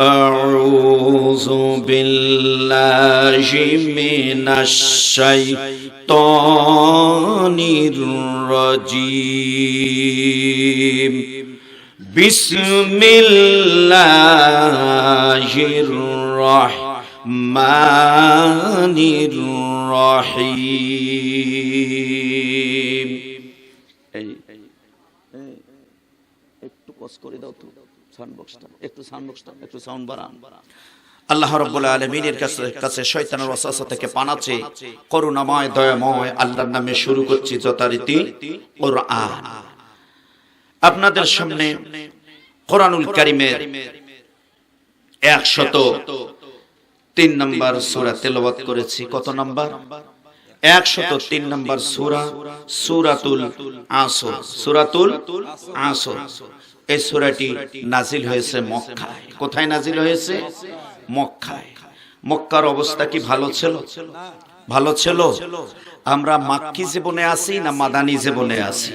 أعوذ بالله من الشيطان الرجيم بسم الله الرحمن الرحيم একটু কস করে দাও তো আল্লাহ আলামিনের কাছে কাছে থেকে করুণাময়, দয়াময়, আল্লাহর নামে শুরু করছি যথারীতি আপনাদের সামনে কোরআনুল কারিমের একশত তিন নম্বর সূরা তেলাওয়াত করেছি। কত নম্বর? একশত তিন নম্বর সূরা, সূরাতুল আসর। আসর। এই সূরাটি নাজিল হয়েছে মক্কায়। কোথায় নাজিল হয়েছে? মক্কায়। মক্কার অবস্থা কি ভালো ছিল? ভালো ছিল? আমরা মাক্কি জীবনে আছি না মাদানী জীবনে আছি?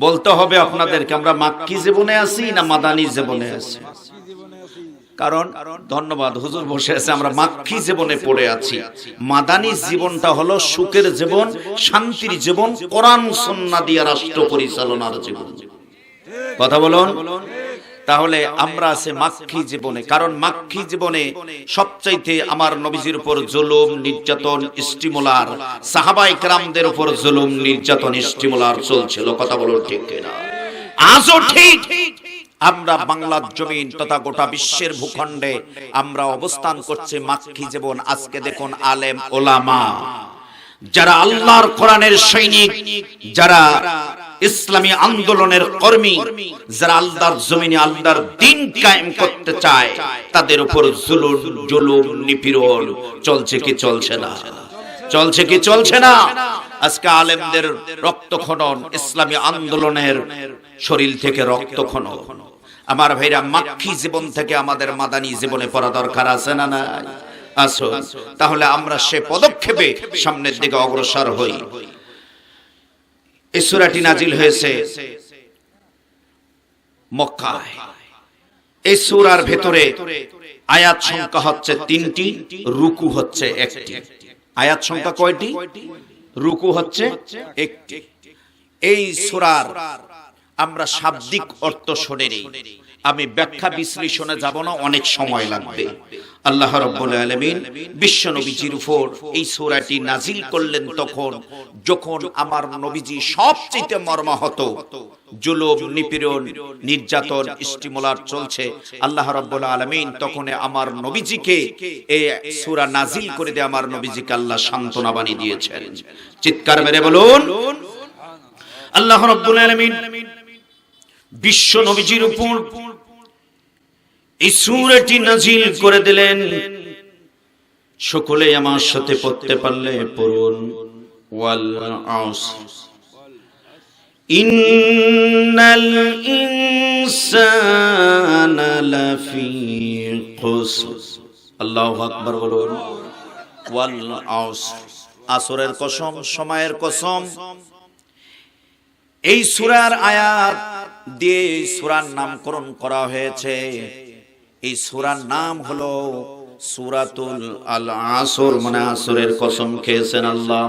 বলতে হবে আপনাদেরকে, আমরা মাক্কি জীবনে আছি না মাদানী জীবনে আছি? কারণ, ধন্যবাদ, হুজুর বসে আছে, আমরা মাক্ষী জীবনে পড়ে আছি। মাদানী জীবনটা হলো সুখের জীবন, শান্তির জীবন, কোরআন সন্না দিয়া রাষ্ট্র পরিচালনার জীবন। কথা বলুন। তাহলে আমরা আছে মাক্ষী জীবনে, কারণ মাক্ষী জীবনে সবচাইতে আমার নবীজির উপর জুলুম, নির্যাতন, স্টিমুলার, সাহাবাই ক্রামদের উপর জুলুম, নির্যাতন, স্টিমুলার চলছিল, কথা বলুন ঠিক কিনা? আজও ঠিক আমরা বাংলার জমিন তথা গোটা বিশ্বের ভূখণ্ডে আমরা অবস্থান করছি মাক্ষী জীবন। আজকে দেখুন আলেম ওলামা। যারা আল্লাহর কোরআনের সৈনিক, যারা ইসলামী আন্দোলনের কর্মী, যারা আল্লাহর জমিনে আল্লাহর দিন কায়েম করতে চায়, তাদের উপর জুলুম জুলুম, নিপীড়ন চলছে কি চলছে না? চলছে কি চলছে না? আজকে আলেমদের রক্ত খনন ইসলামী আন্দোলনের শরীর থেকে রক্ত খনন আমার ভাইরা মাক্ষী জীবন থেকে আমাদের মাদানী জীবনে পড়া দরকার আছে না নাই? আসো তাহলে আমরা সে পদক্ষেপে সামনের দিকে অগ্রসর হই। এই নাজিল হয়েছে এই ভেতরে আয়াত সংখ্যা হচ্ছে তিনটি, রুকু হচ্ছে একটি। আয়াত সংখ্যা কয়টি? রুকু হচ্ছে একটি। এই সূরার আমরা শাব্দিক অর্থ শুনে নেই আমি ব্যাখ্যা বিশ্লেষণে যাব না, অনেক সময় লাগবে। আল্লাহ রাব্বুল আলামিন বিশ্ব নবীজির উপর এই সূরাটি নাজিল করলেন তখন, যখন আমার নবীজি সবচেয়ে মর্মাহত, জুলুম, নিপীড়ন, নির্যাতন, স্টিমুলার চলছে। আল্লাহ রাব্বুল আলামিন তখন আমার নবীজিকে এই সূরা নাজিল করে দিয়ে আমার নবীজিকে আল্লাহ সান্ত্বনা বাণী দিয়েছেন। চিৎকার মেরে বলুন, আল্লাহ রাব্বুল আলামিন বিশ্ব নবীজির উপর এই সূরাটি নাজিল করে দিলেন। সকলে আমার সাথে পড়তে পারলে পড়ুন। ওয়াল আসর ইন্নাল ইনসানা লাফি খুসর আল্লাহু আকবার বলুন। ওয়াল আসর আসরের কসম, সময়ের কসম। এই সুরার আয়াত দিয়ে সুরার নামকরণ করা হয়েছে। এই সুরার নাম হলো সুরাতুল আল আসর মানে আসরের কসম খেয়েছেন আল্লাহ,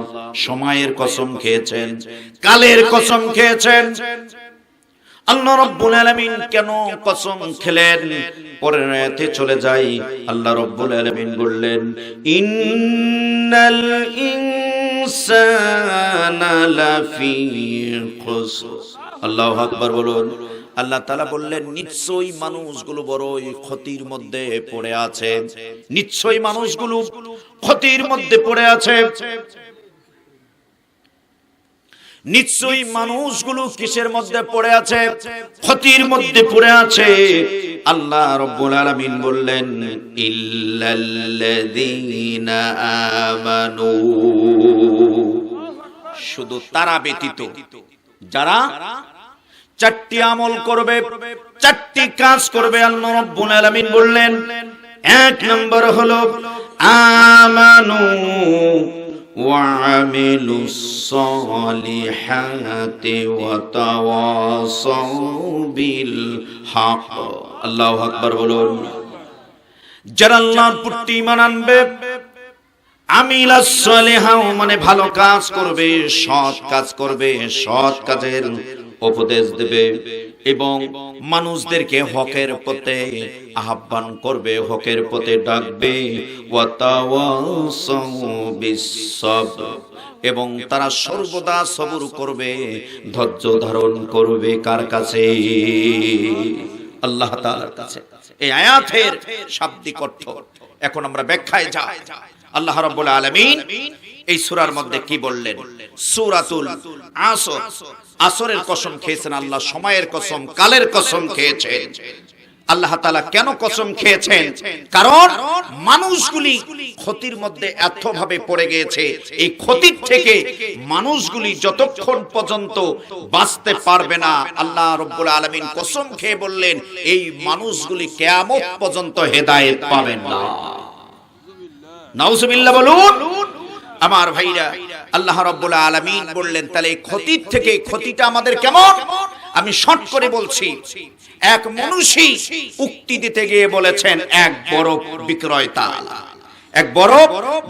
সময়ের কসম খেয়েছেন, কালের কসম খেয়েছেন। আল্লাহ রাব্বুল আলামিন কেন কসম খেলেন? পরের আয়াতে চলে যাই, আল্লাহ রাব্বুল আলামিন বললেন, ইন্নাল খুসর আল্লাহু আকবার বলুন। আল্লাহ তালা বললেন, নিশ্চয়ই মানুষগুলো বড়ই ক্ষতির মধ্যে পড়ে আছে। নিশ্চয়ই মানুষগুলো ক্ষতির মধ্যে পড়ে আছে। নিশ্চয়ই মানুষগুলো কিসের মধ্যে পড়ে আছে? ক্ষতির মধ্যে পড়ে আছে। আল্লাহ রব্বুল আলামিন বললেন ইল্লাল্লাযীনা আমানু। শুধু তারা ব্যতীত যারা চারটি আমল করবে চারটি কাজ করবে আল্লাহ রব্বুল আলামিন বললেন এক নম্বর হলো আমানু। وعملوا الصالحات وتواصوا بالحق الله أكبر বলুন যারা আল্লাহর প্রতি ঈমান আনবে আমিলা সালেহাও মানে ভালো কাজ করবে সৎ কাজ করবে সৎ কাজের উপদেশ দেবে এবং মানুষদেরকে হকের পথে আহ্বান করবে, হকের পথে ডাকবে এবং তারা সর্বদা সবর করবে, ধৈর্য ধারণ করবে কার কাছে? আল্লাহ তাআলার কাছে। এই আয়াতের শাব্দিক অর্থ, এখন আমরা ব্যাখ্যায় যাই। আল্লাহ রাব্বুল আলামিন এই সূরার মধ্যে কি বললেন? সূরাতুল আসর। আসরের কসম খেয়েছেন আল্লাহ, সময়ের কসম, কালের কসম খেয়েছেন। আল্লাহ তাআলা কেন কসম খেয়েছেন? কারণ মানুষগুলি ক্ষতির মধ্যে এতভাবে পড়ে গিয়েছে, এই ক্ষতির থেকে মানুষগুলি যতক্ষণ পর্যন্ত বাঁচতে পারবে না, আল্লাহ রব্বুল আলামিন কসম খেয়ে বললেন, এই মানুষগুলি কিয়ামত পর্যন্ত হেদায়েত পাবেন না। নাউজুবিল্লাহ বলুন। আমার ভাইরা, আল্লাহ রব্বুল আলমিন বললেন, তাহলে ক্ষতির থেকে ক্ষতিটা আমাদের কেমন? আমি শর্ট করে বলছি, এক মনুষী উক্তি দিতে গিয়ে বলেছেন, এক বড় বিক্রয়তা এক বরফ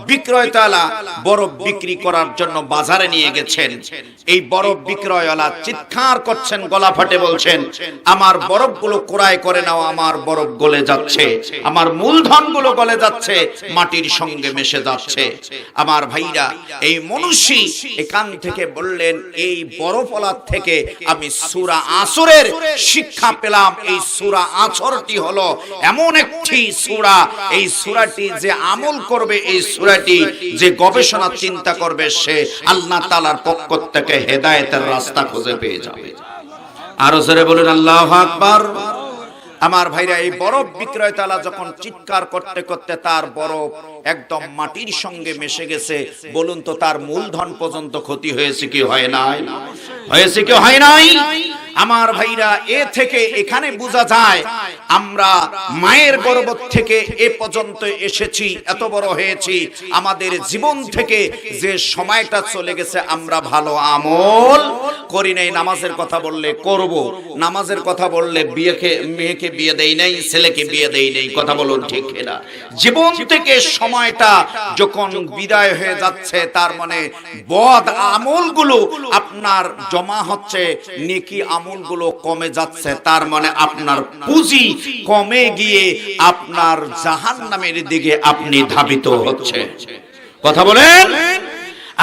বিক্রয়তালা বরফ বিক্রি করার জন্য বাজারে নিয়ে গেছেন। এই বরফ বিক্রয়ওয়ালা চিৎকার করছেন, গলা ফাটে বলছেন, আমার বরফগুলো ক্রয় করে নাও, আমার বরফ গলে যাচ্ছে, আমার মূলধনগুলো গলে যাচ্ছে, মাটির সঙ্গে মিশে যাচ্ছে। আমার ভাইরা, এই মনুষ্যই এখান থেকে বললেন, এই বরফওয়ালার থেকে আমি সূরা আসরের শিক্ষা পেলাম। এই সূরা আসরটি হলো এমন একটি সূরা, এই সূরাটি যে আমল করবে এই সূরাটি, যে গবেষণা চিন্তা করবে সে আল্লাহ তাআলার পক্ষ থেকে হেদায়েতের রাস্তা খুঁজে পেয়ে যাবে। আরও জোরে বলুন, আল্লাহু আকবার। আমার ভাইরা, এই বরফ বিক্রয়তালা যখন চিৎকার করতে করতে তার বরফ একদম মাটির সঙ্গে মিশে গেছে, বলুন তো তার মূলধন পর্যন্ত ক্ষতি হয়েছে কি হয় নাই? হয়েছে কি হয় নাই? আমার ভাইরা এ থেকে এখানে বোঝা যায়, আমরা মায়ের গর্ভ থেকে এ পর্যন্ত এসেছি, এত বড় হয়েছি। আমাদের জীবন থেকে যে সময়টা চলে গেছে, আমরা ভালো আমল করি নাই। নামাজের কথা বললে করব, নামাজের কথা বললে বিয়েকে, মেয়েকে বিয়ে দেই নাই, ছেলেকে বিয়ে দেই নাই, কথা বলুন ঠিক না জীবন থেকে সময়টা যখন বিদায় হয়ে যাচ্ছে, তার মানে বদ আমলগুলো আপনার জমা হচ্ছে, নেকি আমলগুলো কমে যাচ্ছে, তার মানে আপনার পুঁজি কমে গিয়ে আপনার জাহান নামের দিকে আপনি ধাবিত হচ্ছে। কথা বলেন?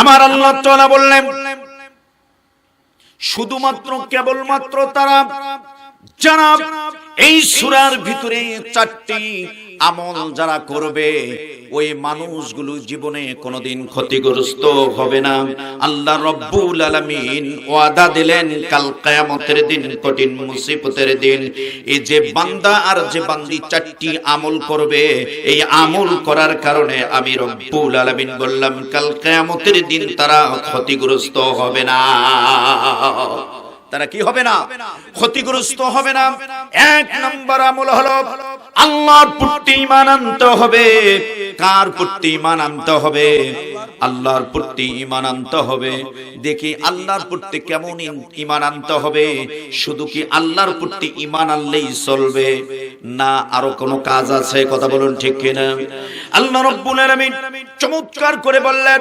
আমার আল্লাহ তাআলা বললেন, শুধুমাত্র কেবলমাত্র তারা যারা এই সুরার ভিতরে চারটি আমল যারা করবে, ওই মানুষগুলো জীবনে কোনোদিন ক্ষতিগ্রস্ত হবে না। আল্লাহ রব্বুল আলামিন ওয়াদা দিলেন, কাল কিয়ামতের দিন, কঠিন মুসিবতের দিন। এই যে বান্দা আর যে বান্দি চারটি আমল করবে, এই আমল করার কারণে আমি রব্বুল আলামিন বললাম, কাল কিয়ামতের দিন তারা ক্ষতিগ্রস্ত হবে না। তারা কি হবে না? ক্ষতিগ্রস্ত হবে না। এক নম্বর আমল হলো আল্লাহর প্রতি ঈমান আনতে হবে। কার প্রতি ঈমান আনতে হবে? আল্লাহর প্রতি ঈমান আনতে হবে। দেখি আল্লাহর প্রতি কেমন ঈমান আনতে হবে। শুধু কি আল্লাহর প্রতি ঈমান আনলেই চলবে? না, আরও কোনো কাজ আছে? কথা বলুন ঠিক কিনা? আল্লাহ রাব্বুল আলামিন চমৎকার করে বললেন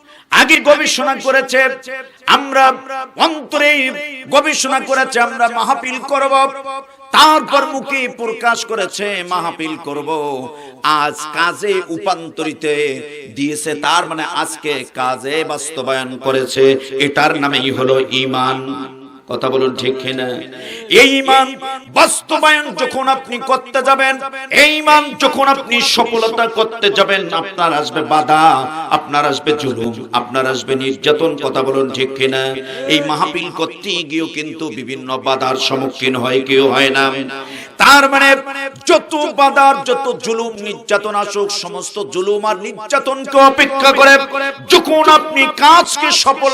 আগে গবেষণা করেছে, আমরা অন্তরে গবেষণা করেছে, আমরা মাহাপিল করব, তারপর মুখে প্রকাশ করেছে মাহাপিল করব। আজ কাজে রূপান্তরিত দিয়েছে, তার মানে আজকে কাজে বাস্তবায়ন করেছে, এটার নামেই হলো ঈমান। কথা বলুন ঠিক কিনা? এই ইমান বাস্তবায়ন যখন আপনি করতে যাবেন, এই ইমান যখন আপনি সফলতা করতে যাবেন, আপনার আসবে বাধা, আপনার আসবে জুলুম, আপনার আসবে নির্যাতন, কথা বলুন ঠিক কিনা? এই মাহফিল করতে গিয়েও কিন্তু বিভিন্ন বাধার সম্মুখীন হয়, কেউ হয় না। তার মানে যত বাদার যত জুলুম, নির্যাতন আসুক, সমস্ত জুলুম আর নির্যাতনকে অপেক্ষা করে, যখন আপনি কাজকে সফল,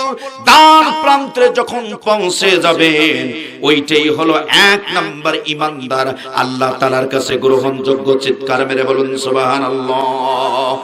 দান প্রান্তে যখন পৌঁছে যাবেন, ওইটাই হলো এক নাম্বার ইমানদার। আল্লাহ তালার কাছে গ্রহণযোগ্য চিৎকার মেরে বলুন, সুবহানাল্লাহ।